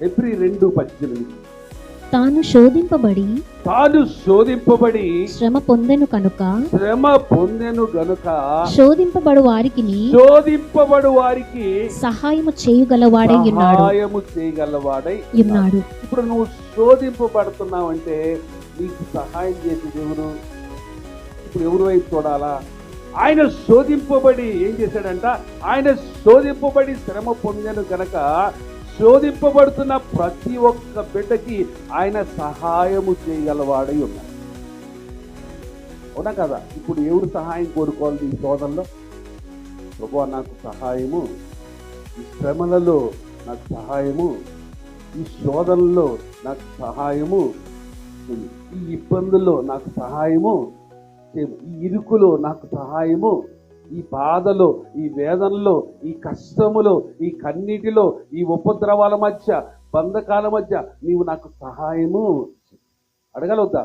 ఎబ్రి రెండు పద్దెనిమిది తాను శోధింపబడి తాను శోధింపబడి శ్రమ పొందెను కనుక శ్రమ పొందెను గనుక శోధింపబడు వారికి శోధింపబడు వారికి సహాయము చేయగలవాడై ఉన్నాడు. సహాయము చేయగలవాడై ఉన్నాడు. ఇప్పుడు నువ్వు శోధింపబడుతున్నావంటే నీకు సహాయం చేసేది ఎవరు ఇప్పుడు ఎవరు వైపు చూడాలా? ఆయన శోధింపబడి ఏం చేశాడంట? ఆయన శోధింపబడి శ్రమ పొందాను గనక శోధింపబడుతున్న ప్రతి ఒక్క బిడ్డకి ఆయన సహాయము చేయగలవాడై ఉన్నాడు. అవునా కదా? ఇప్పుడు ఎవరు సహాయం కోరుకోవాలి ఈ శోధనలో ప్రభు నాకు సహాయము ఈ శ్రమలలో నాకు సహాయము ఈ శోధనలో నాకు సహాయము ఈ ఇబ్బందుల్లో నాకు సహాయము ఈ ఇరుకులో నాకు సహాయము ఈ బాధలో ఈ వేదనలో ఈ కష్టములో ఈ కన్నీటిలో ఈ ఉపద్రవాల మధ్య బంధకాల మధ్య నీవు నాకు సహాయము చెయ్యి. అడగలవుతా